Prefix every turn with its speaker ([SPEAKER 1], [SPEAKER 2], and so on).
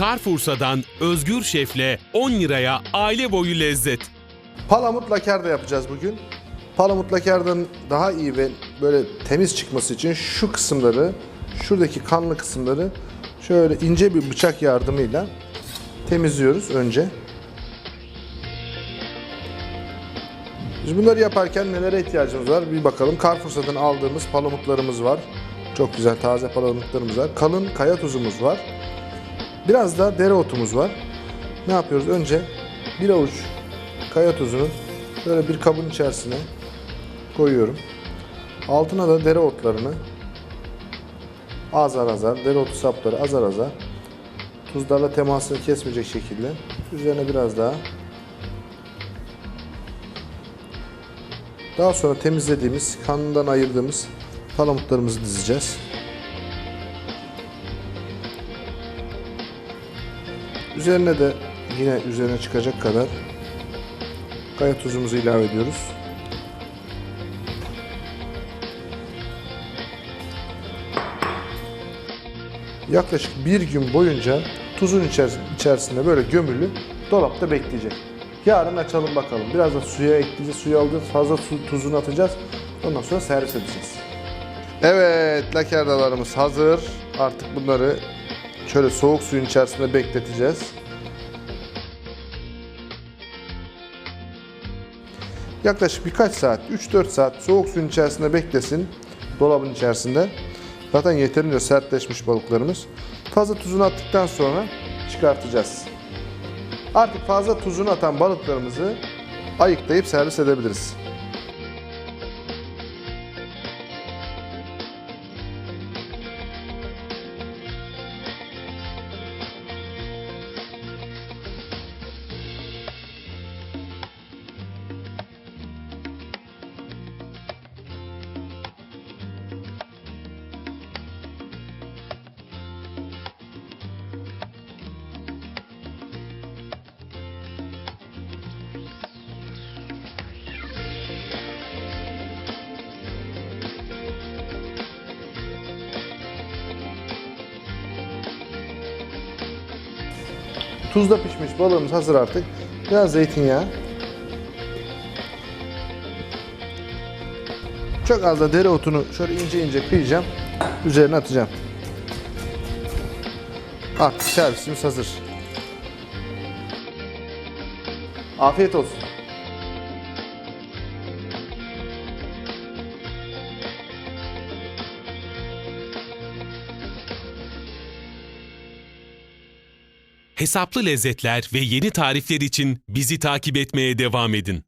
[SPEAKER 1] Carrefour'dan Özgür Şef'le 10 liraya aile boyu lezzet.
[SPEAKER 2] Palamut laker de yapacağız bugün. Palamut lakerden daha iyi ve böyle temiz çıkması için şu kısımları, şuradaki kanlı kısımları şöyle ince bir bıçak yardımıyla temizliyoruz önce. Biz bunları yaparken nelere ihtiyacımız var bir bakalım. Carrefour'dan aldığımız palamutlarımız var. Çok güzel taze palamutlarımız var. Kalın kaya tuzumuz var. Biraz da dereotumuz var. Ne yapıyoruz? Önce bir avuç kaya tuzunu böyle bir kabın içerisine koyuyorum. Altına da dereotlarını azar azar, dereotu sapları azar azar tuzlarla temasını kesmeyecek şekilde üzerine biraz daha daha sonra temizlediğimiz, kanından ayırdığımız palamutlarımızı dizeceğiz. Üzerine de yine üzerine çıkacak kadar kaya tuzumuzu ilave ediyoruz. Yaklaşık bir gün boyunca tuzun içeris- içerisinde böyle gömülü dolapta bekleyecek. Yarın açalım bakalım. Biraz da suya ekleyeceğiz. Suyu alacağız. Fazla su, tuzunu atacağız. Ondan sonra servis edeceğiz. Evet, lakerdalarımız hazır. Artık bunları şöyle soğuk suyun içerisinde bekleteceğiz. Yaklaşık birkaç saat, 3-4 saat soğuk suyun içerisinde beklesin. Dolabın içerisinde. Zaten yeterince sertleşmiş balıklarımız. Fazla tuzunu attıktan sonra çıkartacağız. Artık fazla tuzunu atan balıklarımızı ayıklayıp servis edebiliriz. Tuzda pişmiş balığımız hazır artık. Biraz zeytinyağı. Çok az da dereotunu şöyle ince ince kıyacağım. Üzerine atacağım. Artık servisimiz hazır. Afiyet olsun.
[SPEAKER 1] Hesaplı lezzetler ve yeni tarifler için bizi takip etmeye devam edin.